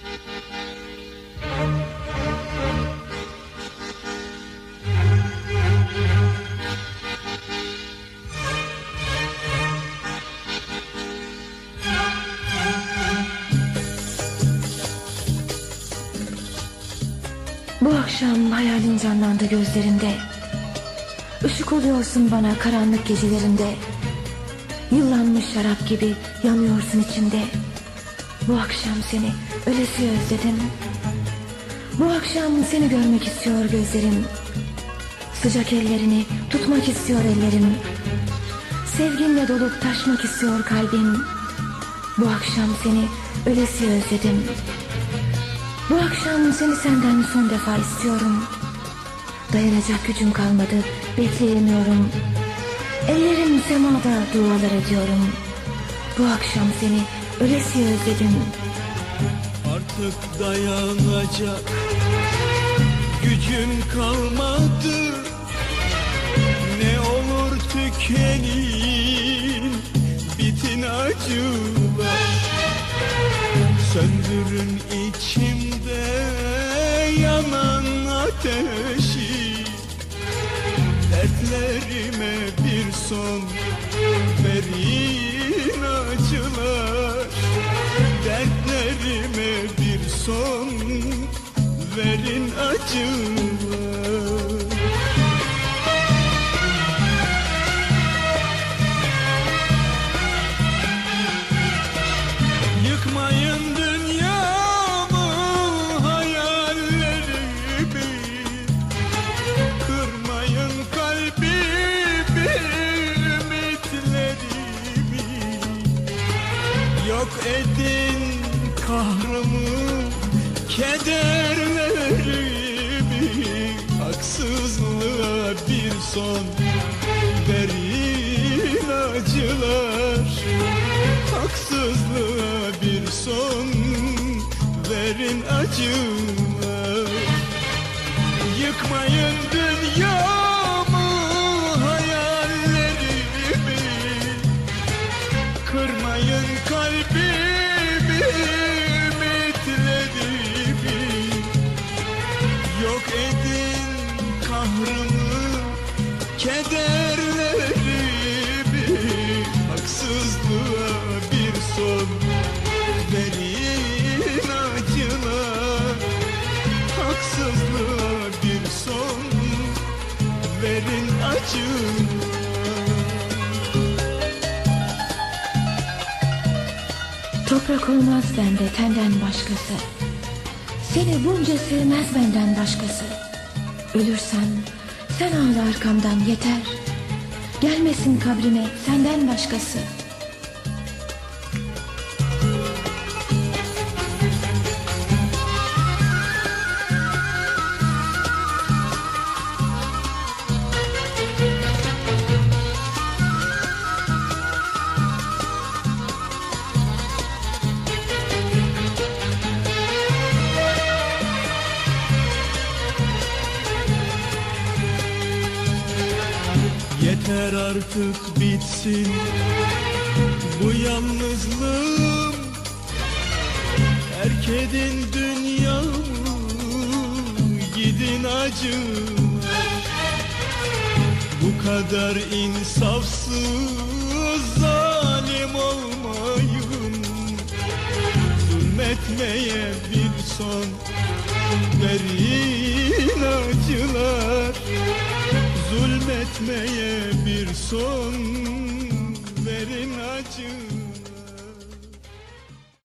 Bu akşam hayalin canlandı gözlerinde. Işık oluyorsun bana karanlık gecelerinde. Yıllanmış şarap gibi yanıyorsun içimde. Bu akşam seni öylesi özledim. Bu akşam seni görmek istiyor gözlerim. Sıcak ellerini tutmak istiyor ellerim. Sevginle dolup taşmak istiyor kalbim. Bu akşam seni öylesi özledim. Bu akşam seni senden son defa istiyorum. Dayanacak gücüm kalmadı, bekleyemiyorum. Ellerim semada dualar ediyorum. Bu akşam seni öylesi özledim. Artık dayanacak gücüm kalmadı. Ne olur tükenin bitin acılar Söndürün içimde yanan ateşi. Dertlerime bir son verin verin acılar Yıkmayın dünyamı hayallerimi. Kırmayın kalbimi ümitlerimi. Yok edin kahrımı kederlerimi son verin acılar Haksızlığa bir son verin acılar Yıkmayın dünyamı kederlerimi Haksızlığa bir son verin acılar Haksızlığa bir son verin acılar Toprak olmaz bende tenden başkası. Seni bunca sevmez benden başkası. Ölürsem sen ağla arkamdan yeter. Gelmesin kabrime senden başkası. Yeter artık bitsin bu yalnızlığım. Terk edin dünyamı gidin acılar Bu kadar insafsız zalim olmayın. Zulmetmeye bir son verin acılar gitmeye bir son verin acı.